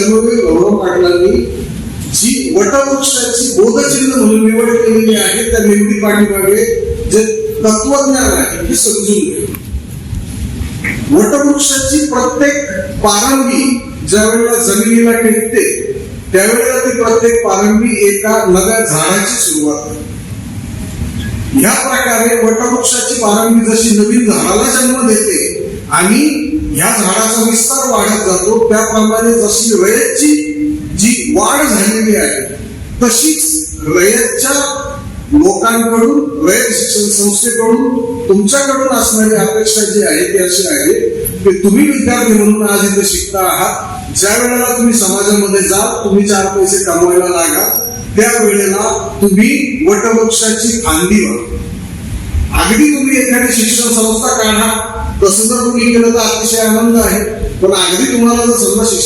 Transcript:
धर्मवीर गौरव पाटलांनी जी वटवृक्षाची बोधचिन्ह म्हणून निवड केलेली आहे त्या निवडी पाठीमागे जे तत्वज्ञान आहे हे समजून घ्या. वटवृक्षाची प्रत्येक पारंबी ज्या वेळेला जमिनीला टेकते त्यावेळेला ती प्रत्येक पारंबी एका नव्या झाडाची सुरुवात आहे ह्या प्रकारे वटवृक्षाची पारंबी जशी नवीन झाडाला जन्म देते आणि ह्या झाडाचा विस्तार वाढत जातो. त्याप्रमाणे जशी रयतची जी वाढ झालेली आहे तशीच रयतच्या लोकांकडून रयत शिक्षण संस्थेकडून तुमच्याकडून असणारी अपेक्षा जी आहे ती अशी आहे की तुम्ही विद्यार्थी म्हणून आज इथे शिकता आहात. ज्या वेळेला तुम्ही समाजामध्ये जा तुम्ही चार पैसे कमवायला लागा. त्या वेळेला तुम्ही वटवृक्षाची फांदी व्हा अगदी तुम्ही एखादी शिक्षण संस्था काढा तसं जर तुम्ही केलं तर अतिशय आनंद आहे. पण अगदी तुम्हाला जर समजा